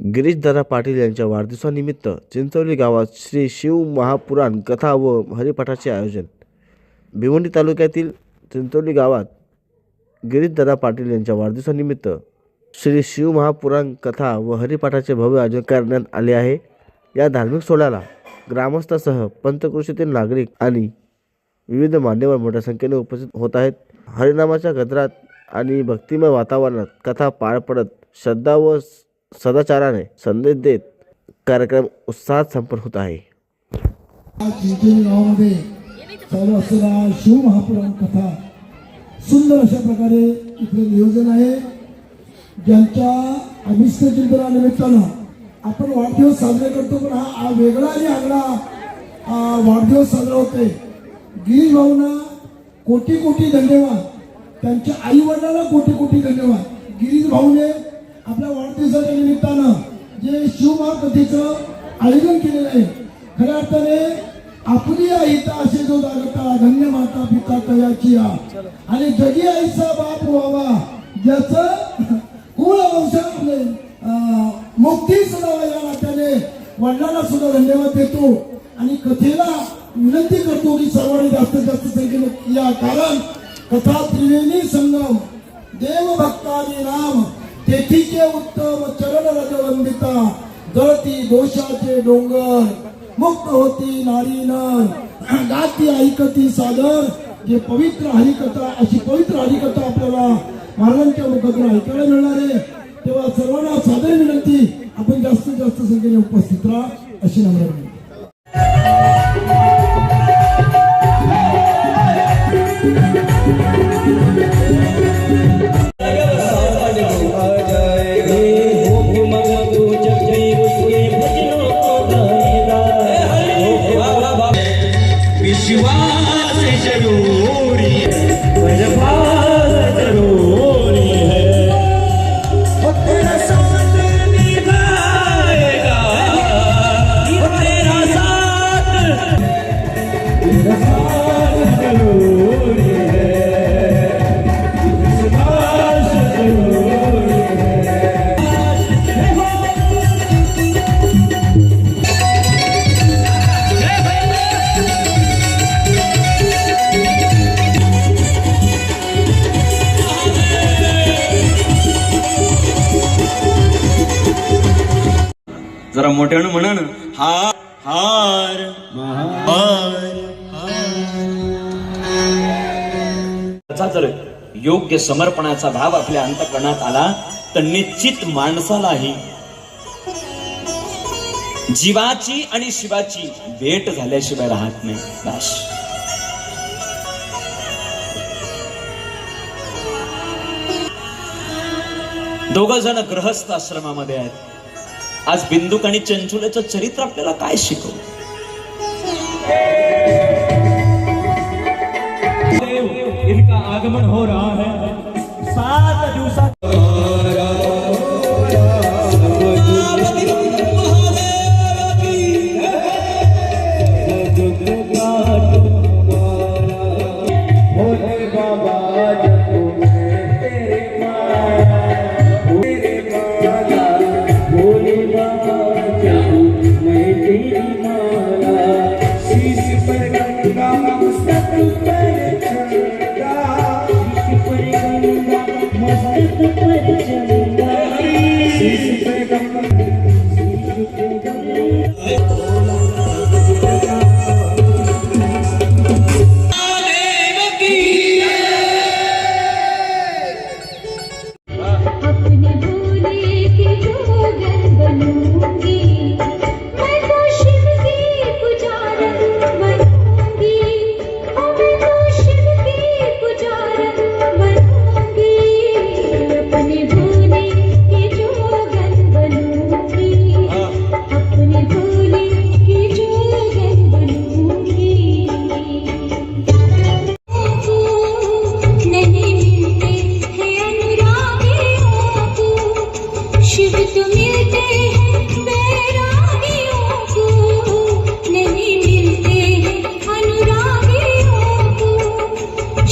गिरीशदादा पाटील यांच्या वाढदिवसानिमित्त चिंचवली गावात श्री शिव महापुराण कथा व हरिपाठाचे आयोजन. भिवंडी तालुक्यातील चिंचवली गावात गिरीशदादा पाटील यांच्या वाढदिवसानिमित्त श्री शिव महापुराण कथा व हरिपाठाचे भव्य आयोजन करण्यात आले आहे. या धार्मिक सोहळ्याला ग्रामस्थासह पंचकृषीतील नागरिक आणि विविध मान्यवर मोठ्या संख्येने उपस्थित होत आहेत. हरिनामाच्या गजरात आणि भक्तिमय वातावरणात कथा पार पडत श्रद्धा व सदाचाराने संदेश देत कार्यक्रम उत्साहात संपन्न होत आहे. चालू असलेला शिवमहापुराण कथा सुंदर अशा प्रकारे इथे नियोजन आहे. ज्यांच्या अभिष्ट चिंतनानिमित्तानं आपण वाढदिवस साजरे करतो पण हा वेगळा आणि आगळा वाढदिवस साजरा होते गिरीश भाऊंना कोटी कोटी धन्यवाद. त्यांच्या आई वडिलांना कोटी कोटी धन्यवाद. गिरीश भाऊने आपल्या वाढदिवसाच्या निमित्तानं जे शिवमहाकथेचं आयोजन केलेलं आहे खऱ्या अर्थाने आपली आईता असे जो जागता धन्य माता पिता तयाची आणि जगी आईचा बाप व्हावा ज्याचं कुळ वंश आपले मुक्ती सदावा या नात्याने वडिलांना सुद्धा धन्यवाद देतो. आणि कथेला विनंती करतो की सर्वांनी जास्तीत जास्त संख्येने या कारण कथा त्रिवेणी संगम देव भक्तानी राम तेथीचे उत्तम चरण रज वंदिता गळती दोषाचे डोंगर मुक्त होती नारी नर गाती ऐकती सादर जे पवित्र हरिकथा अशी पवित्र हरिकथा आपल्याला महाराजांच्या मुखातून ऐकायला मिळणार आहे तेव्हा सर्वांना सादर विनंती आपण जास्तीत जास्त संख्येने उपस्थित राहा अशी नम्र जरा मोठ्यानं म्हणा ना. हार हार त्याचा जर योग्य समर्पणाचा भाव आपल्या अंतकरणात आला तर निश्चित माणसालाही जीवाची आणि शिवाची भेट झाल्याशिवाय राहत नाही. दाश दोघ जण ग्रहस्थ आश्रमामध्ये आहेत. आज बिंदुक आणि चंचुल्याचं चरित्र आपल्याला काय शिकवलं? इनका आगमन हो रहा है। सात दिवसा கட்டுவது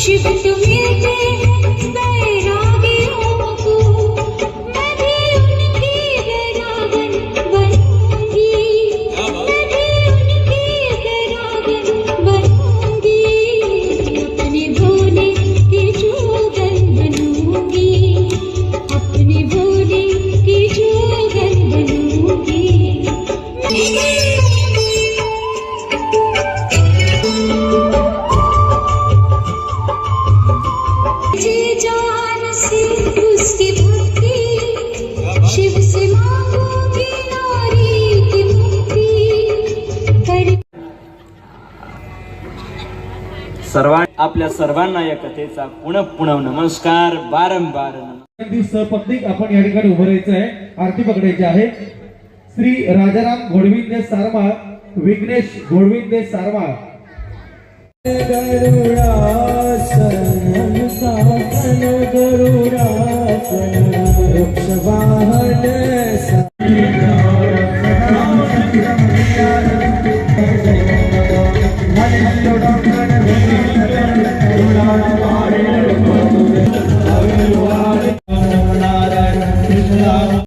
शिव सर्वां आपल्या सर्वांना या कथेचा पुनः पुनः नमस्कार बारंबार अगदी सपत्निक आपण या ठिकाणी उभं राहायचं आहे. आरती पकडायची आहे. श्री राजाराम घोडविंदे सारमाळ विघ्नेश घोडविंदे सारमाळ वृक्षवाहन